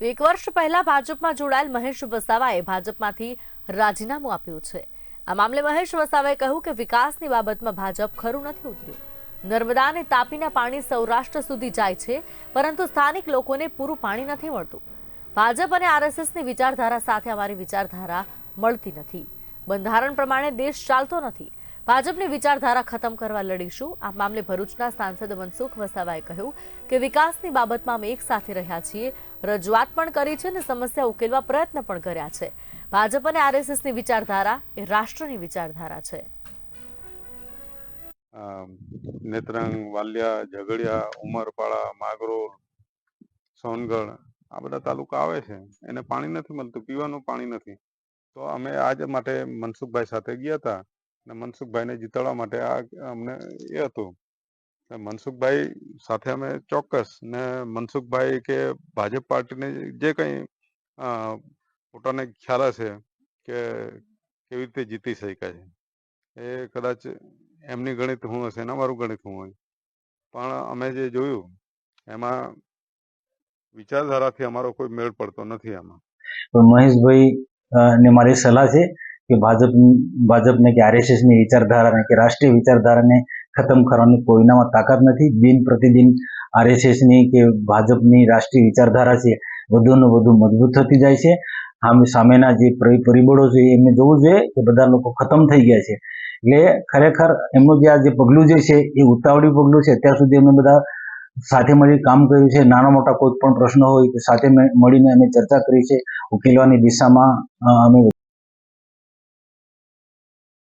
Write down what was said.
એક વર્ષ પહેલા ભાજપમાં જોડાયેલ મહેશ વસાવાએ ભાજપમાંથી રાજીનામું આપ્યું છે. આ મામલે મહેશ વસાવાએ કહ્યું કે વિકાસની બાબતમાં ભાજપ ખરું નથી ઉતર્યું. નર્મદા અને તાપીના પાણી સૌરાષ્ટ્ર સુધી જાય છે, પરંતુ સ્થાનિક લોકોને પૂરું પાણી નથી મળતું. ભાજપ અને આરએસએસની વિચારધારા સાથે અમારી વિચારધારા મળતી નથી. બંધારણ પ્રમાણે દેશ ચાલતો નથી. ભાજપની વિચારધારા ખતમ કરવા લડીશું. આ મામલે ભરૂચના સાંસદ મનસુખ વસાવાએ કહ્યું કે વિકાસની બાબતમાં અમે એક સાથે રહ્યા છીએ. રજૂઆત પણ કરી છે અને સમસ્યા ઉકેલવા પ્રયત્ન પણ કર્યા છે. ભાજપ અને આરએસએસની વિચારધારા એ રાષ્ટ્રની વિચારધારા છે. નેત્રંગ, વાલિયા, ઝઘડિયા, ઉમરપાડા, માગરોળ, સોનગઢ આ બધા તાલુકા આવે છે. એને પાણી નથી મળતું, પીવાનું પાણી નથી. તો અમે આજ માટે મનસુખભાઈ સાથે ગયા હતા. અને મનસુખભાઈને જીતાડવા માટે આ અમને એ હતું. મનસુખભાઈ સાથે અમે ચોક્કસ ને મનસુખભાઈ કે ભાજપ પાર્ટીને જે કંઈ પોતાને ખ્યાલ હશે કે કેવી રીતે જીતી શકાય છે. એ કદાચ એમની ગણિત હું હશે ને અમારું ગણિત હું હોય. પણ અમે જે જોયું, એમાં વિચારધારાથી અમારો કોઈ મેળ પડતો નથી તો મહેશભાઈ ને મારી સલાહ છે કે ભાજપ, ભાજપને કે આરએસએસની વિચારધારાને કે રાષ્ટ્રીય વિચારધારાને ખતમ કરવાની કોઈનામાં તાકાત નથી. દિન પ્રતિદિન આરએસએસની કે ભાજપની રાષ્ટ્રીય વિચારધારા છે, વધુને વધુ મજબૂત થતી જાય છે. આમ સામેના જે પરિબળો છે, એમને જોવું જોઈએ કે બધા લોકો ખતમ થઈ ગયા છે. એટલે ખરેખર એમનું જે આ જે પગલું જે છે, એ ઉતાવળી પગલું છે. અત્યાર સુધી અમે બધા સાથે મળી કામ કર્યું છે. નાના મોટા કોઈ પણ પ્રશ્નો હોય તો સાથે મળીને અમે ચર્ચા કરી છે. ઉકેલવાની દિશામાં અમે